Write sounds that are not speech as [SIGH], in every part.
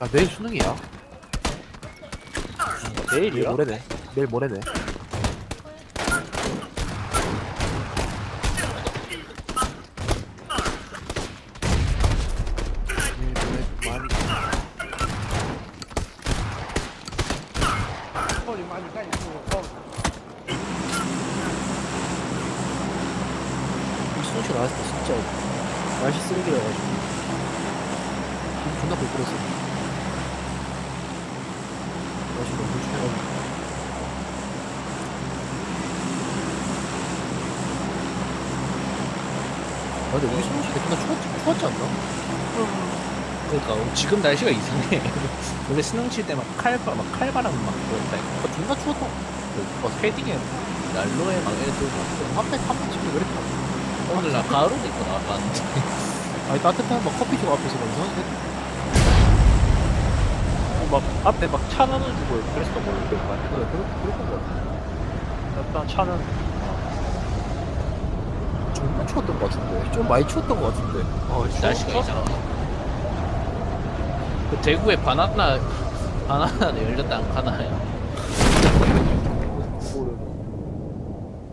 아 내일 수능이야? 내일 내일이야? 모레네 내일 모레네 수능시 나왔을 때 진짜 날씨 쓰레기라가지고 기분 존나 불편했어 날씨 너무 불편해가지고 아 근데 우리 수능시 때 존나 추웠지, 추웠지 않나? 그러니까 지금 날씨가 이상해. [LAUGHS] 원래 수능 칠때 막 칼바 막 칼바람 막 그랬다. 아 존나 추웠다 막 패딩에 난로에 막 애들 막 집에 왜 이렇게 타? 오늘 나 가을 옷 입고 나왔는데 아니 따뜻한 막 커피숍 앞에서 막 이상한 막 앞에 막 차는 주고 그랬어 뭐 그런 거 같아. 그래 그럴 그럴 것 같아 일단 차는 존나 추웠던 것 같은데 좀 많이 추웠던 것 같은데 어 날씨가 이상해. 그 대구에 바나나 바나나 열렸다 안 가나요?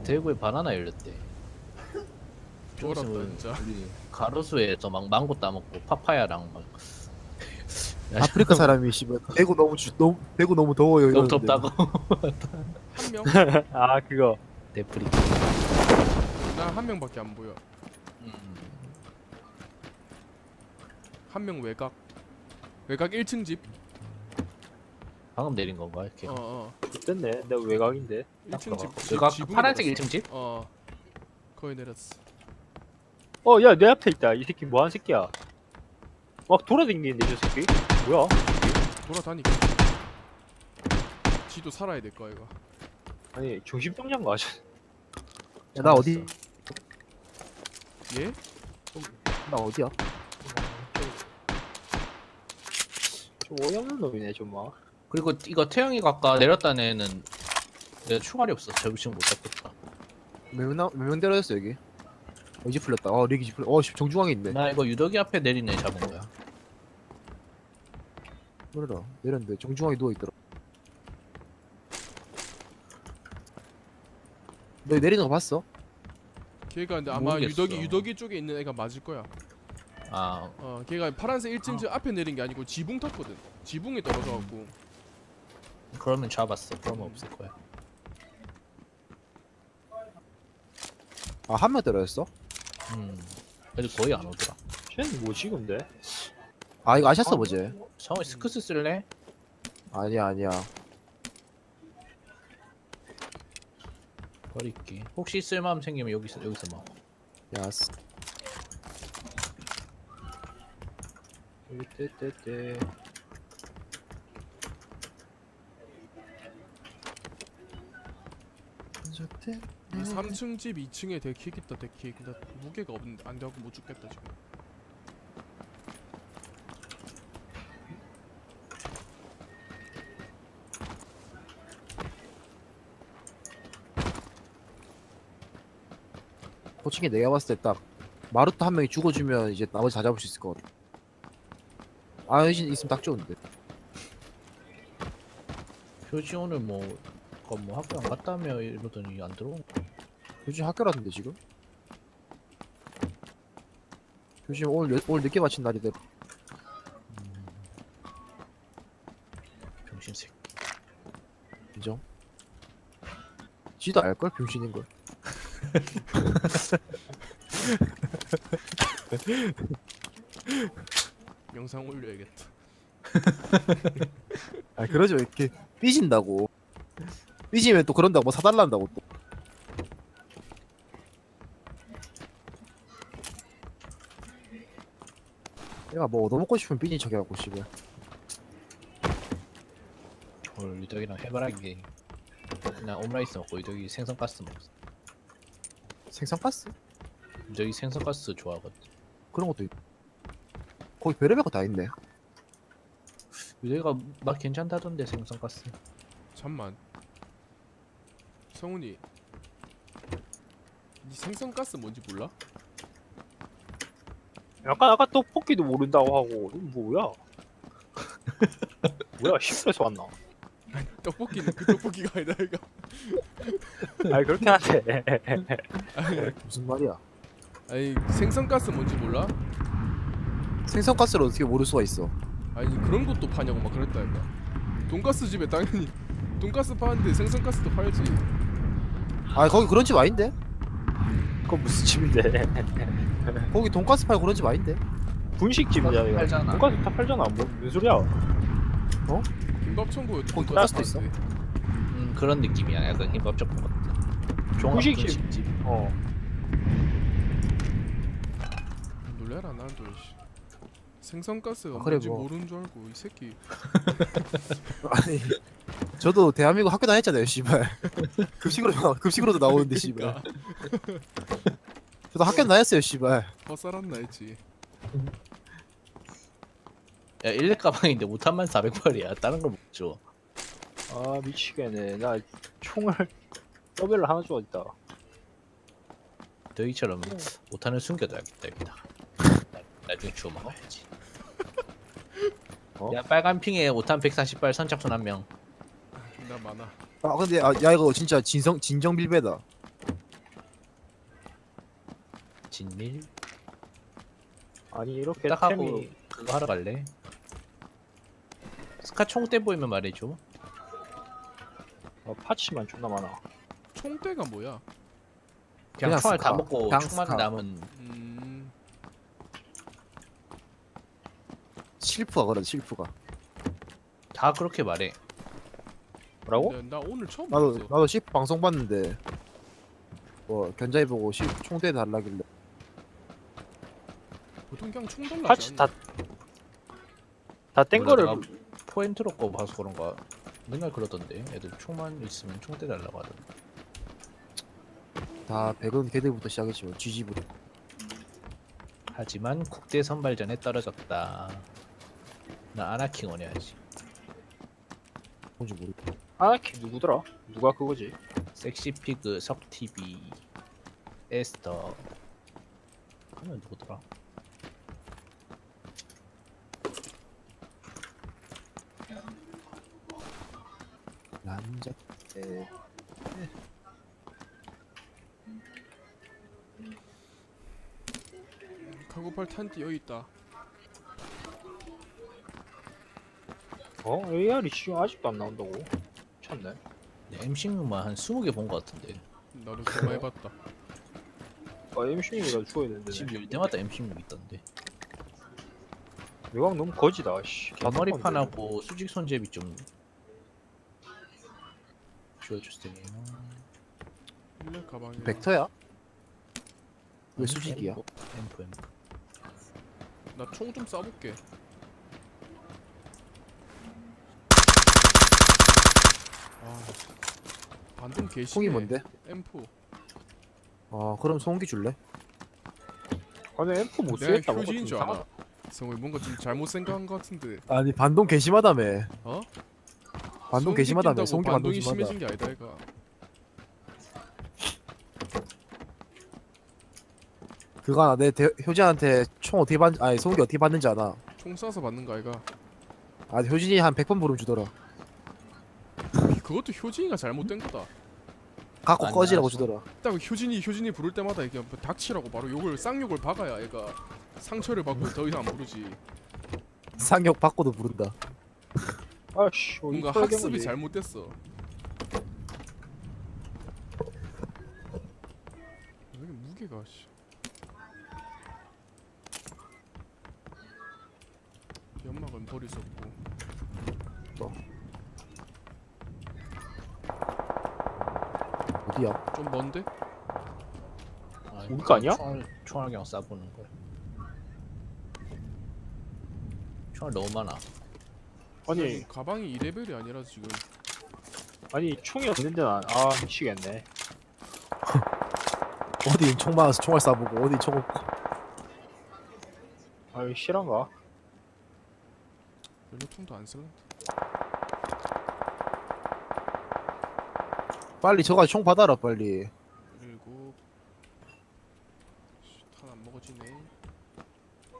대구에 바나나 열렸대. 좀 있으면 진짜. 우리 가로수에서 막 망고 따먹고 파파야랑 막 [LAUGHS] 아프리카 사람이 씨발 대구 너무 추, 너무 대구 너무 더워요 너무 이러는데 덥다고 한 명? [LAUGHS] 아 그거 데프리. 나 한 명밖에 안 보여. 음. 한 명 외곽. 외곽 1층 집. 방금 내린 건가 이렇게? 어 어. 됐네. 내가 외곽인데. 1층 집. 지- 여기가 지붕에 파란색 내렸어. 1층 집? 어. 거기 내렸어. 어 야 내 앞에 있다. 이 새끼 뭐한 새끼야? 막 돌아다니는데 저 새끼? 뭐야? 돌아다니까. 지도 살아야 될 거야 이거. 아니 정신병자인가 아저 [LAUGHS] 야, 나 어디 얘? 나 어디야 좀 어이없는 놈이네 좀 막. 그리고 이거 태영이가 아까 내렸다는 애는 내가 총알이 없어 접시 못 잡겠다. 몇명 때려졌어 여기 어, 이제 풀렸다 어 리기 이제 풀렸 어 씨, 정중앙에 있네 나 이거 유덕이 앞에 애 잡은 거야. 그래라 내렸는데 정중앙에 누워 있더라 너 내리는 거 봤어? 걔가 근데 아마 모르겠어. 유덕이 유덕이 쪽에 있는 애가 맞을 거야. 아 어, 걔가 파란색 1층 집 앞에 내린 게 아니고 지붕 탔거든. 지붕에 떨어져 갖고. 그러면 잡았어. 그러면 없을 거야. 아 한명 때려졌어? 음. 애들 거의 안 오더라. 쟤는 뭐지 근데? 아 이거 아셨어 뭐지? 성우 스크스 쓸래? 아니야 아니야 버릴게. 혹시 쓸 마음 생기면 여기서 여기서 뭐. 야 쓰- 떼떼떼. 이 3층 집 2층에 데킥 있다 데킥. 근데 무게가 없는데 안 돼갖고 못 죽겠다 지금. 솔직히 내가 봤을 때 딱 마루타 한 명이 죽어주면 이제 나머지 다 잡을 수 있을 것 같아 아이신 있으면 딱 좋은데 표지 오늘 뭐, 그거 뭐 학교 안 갔다며 이러더니 안 들어온 거. 요즘 학교라던데 지금? 요즘 오늘 늦- 오늘 늦게 마친 날이대 병신색. 인정 지도 알걸 병신인 걸 [LAUGHS] 영상 올려야겠다. [LAUGHS] 아 그러죠 이렇게 삐진다고 삐지면 또 그런다고 뭐 사달란다고 또 내가 뭐 얻어먹고 싶으면 삐진 척 해갖고 씨발 오늘 유덕이랑 해바라기 그냥 오므라이스 먹고 유덕이 생선가스 먹었어. 생선가스? 유덕이 생선가스 좋아하거든. 그런 것도 있 거기 별의별 거 다 있네 유덕이가 맛 괜찮다던데 생선가스. 잠만. 성훈이. 니 생선가스 뭔지 몰라? 약간 아까 떡볶이도 모른다고 하고 이거 뭐야? [LAUGHS] 뭐야 10에서 왔나? 떡볶이는 그 떡볶이가 아니다 이거 [LAUGHS] 아니 그렇긴 한데 아니, 무슨 말이야? 아니 생선가스 뭔지 몰라? 생선가스를 어떻게 모를 수가 있어? 아니 그런 것도 파냐고 막 그랬다 이거 돈가스 집에 당연히 돈가스 파는데 생선가스도 팔지 아 거기 그런 집 아닌데? 그건 무슨 집인데 [LAUGHS] 거기 돈가스 팔고 그런 집 아닌데? 분식집이잖아 이거 팔잖아. 돈가스 다 팔잖아 뭐 무슨 소리야 김밥천국에 거기 돈가스도 있어? 음 그런 느낌이야. 약간 김밥 젓고 같다. 종합 분식집. 분식집. 어 놀래라 난또 생선가스가 아, 그래, 뭔지 뭐. 모르는 줄 알고 이 새끼 [LAUGHS] [LAUGHS] 아니 저도 대한민국 학교 다녔잖아요 씨발 [LAUGHS] 급식으로 나- 급식으로도 나오는데 씨발 그러니까 저도 학교 다녔어요 씨발 헛살았나 했지 야 일렉 가방인데 5탄만 400발이야. 다른 걸 못 줘. 아 미치겠네 나 총을 더벨을 하나 주었다 너희처럼 5탄을 숨겨둬야겠다 여기다. 나- 나중에 주워 먹어야지. 어? 야 빨간 핑에 5탄 140발 선착순 한 명. 나 많아 아 근데 아, 야 이거 진짜 진성 진정 빌배다 진밀. 아니 이렇게 딱 하고 템이 그거 하러 갈래? 스카 총대 보이면 말해줘. 어, 파츠만 존나 많아 아, 총대가 뭐야? 그냥, 그냥 총알 다 스카. 먹고 그냥 총만 스카. 남은 음 실프가 그래 실프가 다 그렇게 말해. 뭐라고? 나, 나 오늘 처음 나도 봤어 나도 실프 방송 봤는데 뭐 견자이 보고 실 총대 달라길래 보통 그냥 총 달라지 파츠 않나? 다다뗀 몰라, 거를 내가 포인트로 거 봐서 그런가. 맨날 그러던데. 애들 총만 있으면 총대 달라고 하던데. 다 백은 걔들부터 시작했지 뭐 GG부터 하지만 국대 선발전에 떨어졌다. 나 아나킹 원해야지. 뭔지 모르겠어 아키 누구더라? 누가 그거지? 섹시피그, 석TV, 에스터. 하면 누구더라? 남자 때 카고팔 탄띠 여기 있다 어? AR이 지금 아직도 안 나온다고? 참네 M16만 한 20개 본 것 같은데. 나도 그거 해봤다 아 M16이라 죽어야 되는데 집 열 때마다 M16 있던데. 외곽 너무 거지다 씨 개머리판하고 수직 손잡이 좀 주워주세요. 일렉 가방에 벡터야? 왜 수직이야? 엠프 엠프. 나총 좀 쏴볼게 반동 개심해 총이 뭔데? M4 어 그럼 소음기 줄래? 아니 M4 못 내가 쓰겠다. 휴지인 줄 알아. 성우이 뭔가 좀 잘못 생각한 것 같은데. 아니 반동 개심하다며. 어? 반동 소음기 개심하다며. 낀다고 소음기 반동 반동이 심하다. 심해진 게 아니다 이가. 그거 하나 내 대, 효진한테 총 어떻게 받 아니 소음기 어떻게 받는지 아나? 총 쏴서 맞는 거 아이가? 아 효진이 한 100번 부르면 주더라 그것도 효진이가 잘못된 거다 갖고 아니, 꺼지라고 알았어. 주더라 딱 효진이 효진이 부를 때마다 이게 뭐 닥치라고 바로 욕을 쌍욕을 박아야 얘가 상처를 받고 더 이상 안 부르지 상욕 받고도 부른다 아씨 어, 뭔가 학습이. 잘못됐어 여기 무게가 씨 연막은 버릴 수 없고 어디야? 좀 먼데? 아, 우리 거 아니야? 총알, 총알 그냥 쏴보는 거야. 총알 너무 많아. 아니 지금 가방이 2레벨이 아니라 지금 아니 총이 없는데 난아 미치겠네 [LAUGHS] 어디 총 많아서 총알 쏴보고 어디 총 없고 아이 실한가? 연료통도 안 쓸란 빨리 저가 총 받아라 빨리. 일곱 탄안 먹어지네.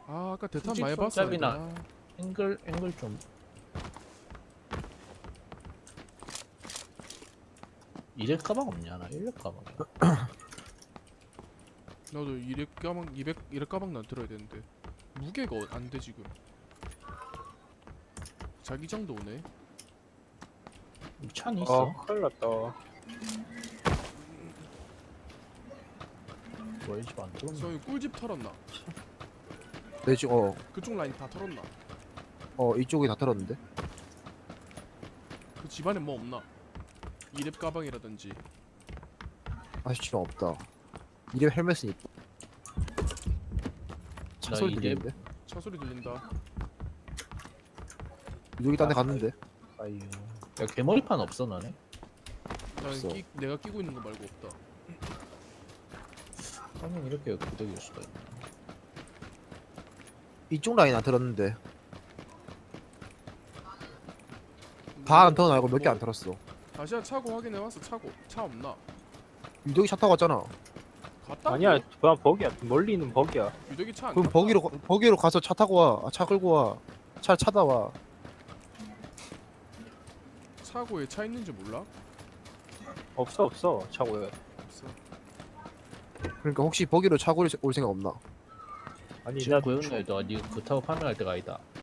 아 아까 대탄 많이 봤어 손잡이나 앵글 앵글 좀. 이래 가방 없냐? 나 일렙 가방. [CLEARS THROAT] 나도 200 가방 200 200 가방 난 들어야 되는데. 무게가 안 돼 지금. 자기장도 오네. 찬 있어? 아 큰일 났다 뭐야 집안 들어오네. 성이 꿀집 털었나? 내 지금 어, 그쪽 라인 다 털었나? 어 이쪽이 다 털었는데? 그 집안에 뭐 없나? 2렙 가방이라든지. 아직 지금 없다. 이래 헬멧은 있다 차 나 소리 이래- 들리는데? 차 소리 들린다. 여기 딴데 갔는데? 아유 야 개머리판 없어 나는 없어. 끼, 내가 끼고 있는 거 말고 없다. 아니 이렇게 구덕일 수가 있나 이쪽 라인 안 털었는데. 다 안 털어 말고 몇 개 안 털었어. 다시 차고 확인해 봤어. 차고. 차 없나? 유덕이 차 타고 갔잖아. 갔다 아니야 그냥 버기야. 멀리 있는 버기야. 유덕이 차안 그럼 버기로 가- 버기로 가서 차 타고 와차 끌고 와차 차다 와. 차고에 차 있는지 몰라? 없어 없어. 차고에 없어. 그러니까 혹시 버기로 차 끌고 올 생각 없나? 아니 지금 나 고영렬도 니그 타고 판매할 때가 아니다